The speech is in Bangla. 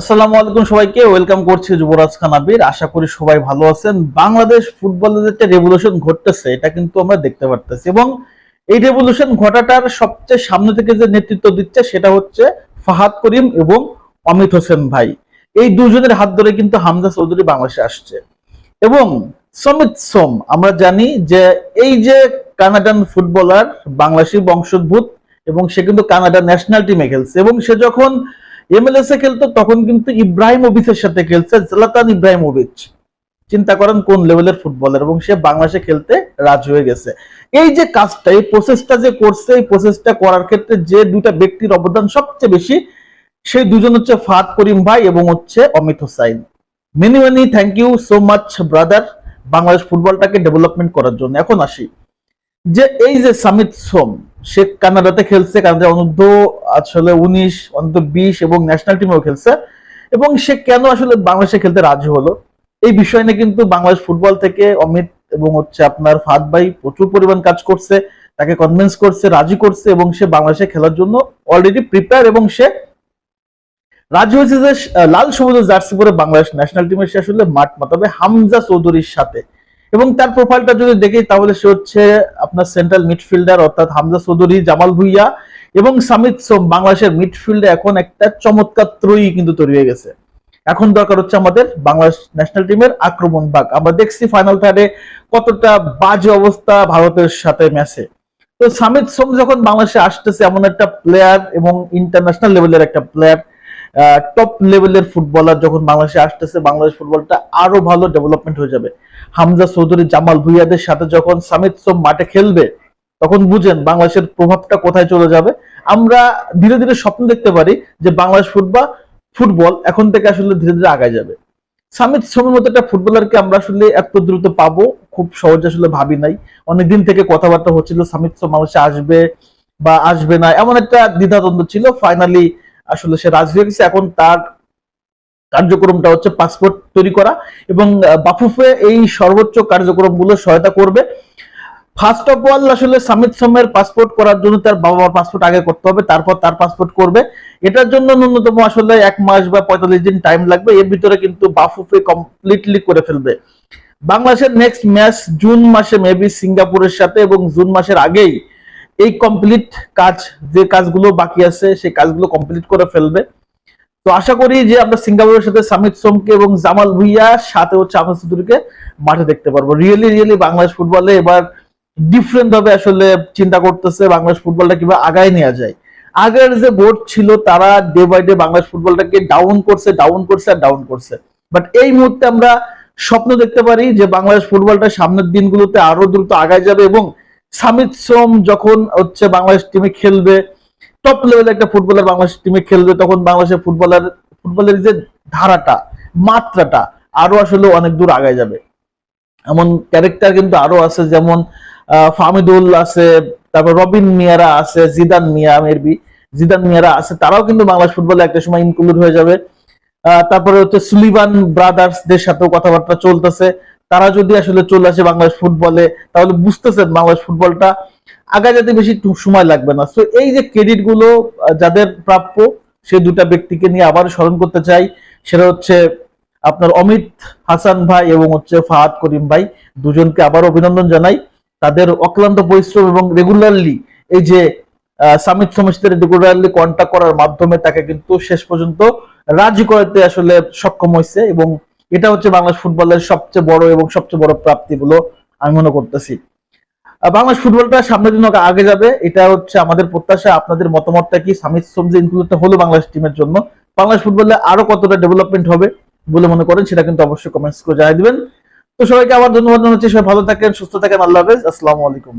আসসালামু আলাইকুম সবাইকে, ওয়েলকাম করছি যুবরাজ খান আবির আশা করি সবাই ভালো আছেন। বাংলাদেশ ফুটবলের যে রেভলিউশন ঘটতেছে, এটা কিন্তু আমরা দেখতে পারতেছি। এবং এই রেভলিউশন ঘটাটার সবচেয়ে সামনে থেকে যে নেতৃত্ব দিচ্ছে, সেটা হচ্ছে ফাহাদ করিম এবং অমিত হোসেন ভাই। এই দুজনের হাত ধরে কিন্তু হামজা চৌধুরী বাংলাদেশে আসছে। এবং সমিত সোম, আমরা জানি যে এই যে কানাডান ফুটবলার, বাংলাদেশি বংশোদ্ভূত, এবং সে কিন্তু কানাডা ন্যাশনাল টিমে খেলছে। এবং সে যখন এমএলএস এ খেলতো, তখন কিন্তু ইব্রাহিমোভিচের সাথে খেলছে জলাতান ইব্রাহিমোভিচ। চিন্তা করেন কোন লেভেলের ফুটবলার, এবং সে বাংলাদেশে খেলতে রাজি হয়ে গেছে। এই যে কাজটা, এই প্রসেসটা যে করছে, এই প্রসেসটা করার ক্ষেত্রে যে দুটা ব্যক্তির অবদান সবচেয়ে বেশি, সেই দুজন হচ্ছে ফাদ করিম ভাই এবং হচ্ছে Amit Hossain. Many many thank you so much brother Bangladesh ফুটবলটাকে development করার জন্য। এখন আসি। যে এই যে সামিত সোম সে কানাডাতে খেলছে কানাডা অনূর্ধ্ব আসলে উনিশ, অনূর্ধ্ব বিশ এবং ন্যাশনাল টিমেও খেলছে। এবং সে কেন আসলে বাংলাদেশে খেলতে রাজি হলো? এই বিষয় নিয়ে কিন্তু বাংলাদেশ ফুটবল থেকে অমিত এবং হচ্ছে আপনার ফাদ ভাই প্রচুর পরিমাণ কাজ করছে, তাকে কনভিন্স করছে, রাজি করছে এবং সে বাংলাদেশে খেলার জন্য অলরেডি প্রিপেয়ার এবং সে রাজি হয়েছে যে লাল সবুজ জার্সি পরে বাংলাদেশ ন্যাশনাল টিমের সে আসলে মাঠ মাতাবে হামজা চৌধুরীর সাথে। এবং তার প্রোফাইলটা যদি দেখি, তাহলে সে হচ্ছে আপনার সেন্ট্রাল মিডফিল্ডার অর্থাৎ হামজা চৌধুরী, জামাল ভুইয়া এবং সামিত সোম। বাংলাদেশের মিডফিল্ডে এখন একটা চমৎকার ত্রয়ী কিন্তু তৈরি হয়ে গেছে। এখন দরকার হচ্ছে আমাদের বাংলাদেশ ন্যাশনাল টিমের আক্রমণ ভাগ আমরা দেখছি ফাইনাল থার্ডে কতটা বাজে অবস্থা ভারতের সাথে ম্যাচে তো সামিত সোম যখন বাংলাদেশে আসতেছে, এমন একটা প্লেয়ার এবং ইন্টারন্যাশনাল লেভেলের একটা প্লেয়ার টপ লেভেলের ফুটবলার যখন বাংলাদেশে আসতেছে, বাংলাদেশ ফুটবলটা আরও ভালো ডেভেলপমেন্ট হয়ে যাবে। হামজা চৌধুরী, জামাল ভুইয়াদের সাথে যখন সামিত সোম মাঠে খেলবে, তখন বুঝেন বাংলাদেশের প্রভাবটা কোথায় চলে যাবে। আমরা ধীরে ধীরে স্বপ্ন দেখতে পারি যে বাংলাদেশ ফুটবল ফুটবল এখন থেকে আসলে ধীরে ধীরে আগায় যাবে। সামিত সোমের মতো একটা ফুটবলারকে আমরা আসলে এত দ্রুত পাবো, খুব সহজে আসলে ভাবি নাই। অনেকদিন থেকে কথাবার্তা হচ্ছিল সামিত সোম বাংলাদেশে আসবে বা আসবে না, এমন একটা দ্বিধাদ্বন্দ্ব ছিল। ফাইনালি আসলে সে রাজি গেছে। এখন তার কার্যক্রমটা হচ্ছে পাসপোর্ট তৈরি করা এবং বাফুফে এই সর্বোচ্চ কার্যক্রমগুলো সহায়তা করবে। ফার্স্ট অফ অল আসলে সামিত সোমের পাসপোর্ট করার জন্য তার বাবা পাসপোর্ট আগে করতে হবে, তারপর তার পাসপোর্ট করবে। এটার জন্য ন্যূনতম আসলে এক মাস বা পঁয়তাল্লিশ দিন টাইম লাগবে। এর ভিতরে কিন্তু বাফুফে কমপ্লিটলি করে ফেলবে। বাংলাদেশের নেক্সট ম্যাচ জুন মাসে মেবি সিঙ্গাপুরের সাথে এবং জুন মাসের আগেই এই কমপ্লিট কাজ, যে কাজগুলো বাকি আছে, সেই কাজগুলো কমপ্লিট করে ফেলবে। তো আশা করি যে আমরা সিঙ্গাপুরের সাথে সামিত সোমকে এবং জামাল ভুইয়া সাথে হচ্ছে আহমেদ চৌধুরীকে মাঠে দেখতে পারব। রিয়েলি রিয়েলি বাংলাদেশ ফুটবলে এবার ডিফারেন্ট ভাবে আসলে চিন্তা করতেছে বাংলাদেশ ফুটবলটা কীভাবে আগায় নেওয়া যায়। আগের যে বোর্ড ছিল, তারা ডে বাই ডে বাংলাদেশ ফুটবলটাকে ডাউন করছে ডাউন করছে আর ডাউন করছে। বাট এই মুহূর্তে আমরা স্বপ্ন দেখতে পারি যে বাংলাদেশ ফুটবলটা সামনের দিনগুলোতে আরও দ্রুত আগায় যাবে এবং সামিত সোম যখন হচ্ছে বাংলাদেশ টিমে খেলবে টপ লেভেলের একটা ফুটবলার বাংলাদেশ টিমে খেলবে, তখন বাংলাদেশের ফুটবলার ফুটবলের যে ধারাটা, মাত্রাটা আরও আসলে অনেক দূর আগায় যাবে। এমন ক্যারেক্টার কিন্তু আরও আছে, যেমন ফামিদুল আছে, তারপর রবিন মিয়ারা আছে, জিদান মিয়া মেরবি জিদান মিয়ারা আছে, তারাও কিন্তু বাংলাদেশ ফুটবলে একটা সময় ইনক্লুড হয়ে যাবে। তারপরে হচ্ছে সুলিভান ব্রাদার্সদের সাথেও কথাবার্তা চলতেছে। তারা যদি আসলে চলে আসে বাংলাদেশ ফুটবলে, তাহলে বুঝতেছেন বাংলাদেশ ফুটবলটা আগা যাতে বেশি সময় লাগবে না। তো এই যে ক্রেডিটগুলো যাদের প্রাপ্য সেই দুটা ব্যক্তিকে নিয়ে আবার স্মরণ করতে চাই। সেটা হচ্ছে আপনার অমিত হাসান ভাই এবং হচ্ছে ফাহাদ করিম ভাই। দুজনকে আবার অভিনন্দন জানাই। তাদের অক্লান্ত পরিশ্রম এবং রেগুলারলি এই যে সামিত সমস্যার রেগুলারলি কন্ট্যাক্ট করার মাধ্যমে তাকে কিন্তু শেষ পর্যন্ত রাজি করাতে আসলে সক্ষম হয়েছে এবং এটা হচ্ছে বাংলাদেশ ফুটবলের সবচেয়ে বড় এবং সবচেয়ে বড় প্রাপ্তি বলে আমি মনে করতেছি। বাংলাদেশ ফুটবলটা সামনের দিন আগে যাবে, এটা হচ্ছে আমাদের প্রত্যাশা। আপনাদের মতামতটা কি? সামিত সোম যে ইনক্লুডটা হলো বাংলাদেশ টিমের জন্য। বাংলাদেশ ফুটবলে আরও কতটা ডেভেলপমেন্ট হবে বলে মনে করেন, সেটা কিন্তু অবশ্যই কমেন্টস করে জানিয়ে দিবেন। তো সবাইকে আবার ধন্যবাদ জানাচ্ছি। সবাই ভালো থাকেন, সুস্থ থাকেন। আল্লাহ হাফেজ। আসসালামু আলাইকুম।